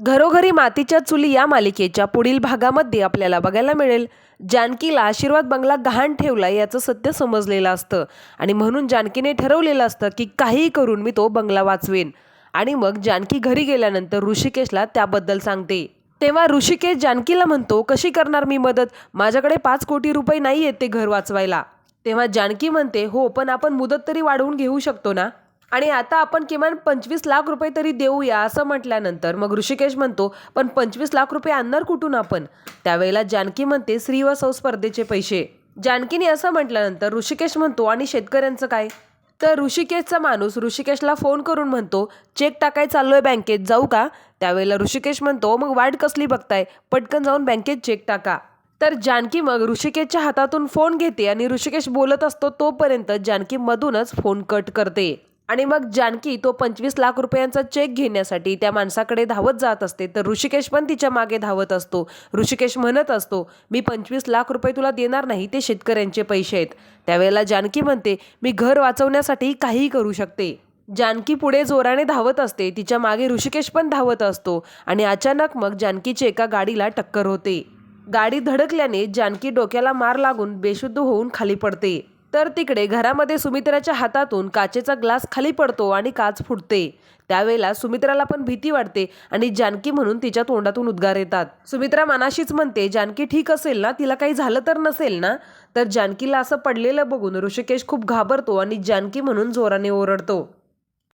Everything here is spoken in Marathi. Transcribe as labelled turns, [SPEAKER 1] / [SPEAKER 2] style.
[SPEAKER 1] घरोघरी मातीच्या चुली या मालिकेच्या पुढील भागामध्ये आपल्याला बघायला मिळेल. जानकीला आशीर्वाद बंगला गहाण ठेवला याचं सत्य समजलेलं असतं. आणि म्हणून जानकीने ठरवलेलं असतं की काहीही करून मी तो बंगला वाचवेन. आणि मग जानकी घरी गेल्यानंतर ऋषिकेशला त्याबद्दल सांगते. तेव्हा ऋषिकेश जानकीला म्हणतो कशी करणार मी मदत? माझ्याकडे पाच कोटी रुपये नाही आहेत ते घर वाचवायला. तेव्हा जानकी म्हणते हो पण आपण मुदत तरी वाढवून घेऊ शकतो ना? आणि आता आपण किमान पंचवीस लाख रुपये तरी देऊया असं म्हटल्यानंतर मग ऋषिकेश म्हणतो पण पंचवीस लाख रुपये आणणार कुठून आपण? त्यावेळेला जानकी म्हणते श्री व सौ स्पर्धेचे पैसे. जानकीने असं म्हटल्यानंतर ऋषिकेश म्हणतो आणि शेतकऱ्यांचं काय? तर ऋषिकेशचा माणूस ऋषिकेशला फोन करून म्हणतो चेक टाकाय चाललोय बँकेत जाऊ का? त्यावेळेला ऋषिकेश म्हणतो मग वाट कसली बघताय? पटकन जाऊन बँकेत चेक टाका. तर जानकी मग ऋषिकेशच्या हातातून फोन घेते आणि ऋषिकेश बोलत असतो तोपर्यंत जानकी मधूनच फोन कट करते. आणि मग जानकी तो पंचवीस लाख रुपयांचा चेक घेण्यासाठी त्या माणसाकडे धावत जात असते. तर ऋषिकेश पण तिच्यामागे धावत असतो. ऋषिकेश म्हणत असतो मी पंचवीस लाख रुपये तुला देणार नाही ते शेतकऱ्यांचे पैसे आहेत. त्यावेळेला जानकी म्हणते मी घर वाचवण्यासाठी काहीही करू शकते. जानकी पुढे जोराने धावत असते तिच्यामागे ऋषिकेश पण धावत असतो आणि अचानक मग जानकीची एका गाडीला टक्कर होते. गाडी धडकल्याने जानकी डोक्याला मार लागून बेशुद्ध होऊन खाली पडते. तर तिकडे घरामध्ये सुमित्राच्या हातातून काचेचा ग्लास खाली पडतो आणि काच फुटते. त्यावेळेला सुमित्राला पण भीती वाटते आणि जानकी म्हणून तिच्या तोंडातून उद्गार येतात. सुमित्रा मनाशीच म्हणते जानकी ठीक असेल ना? तिला काही झालं तर नसेल ना? तर जानकीला असं पडलेलं बघून ऋषिकेश खूप घाबरतो आणि जानकी म्हणून जोराने ओरडतो.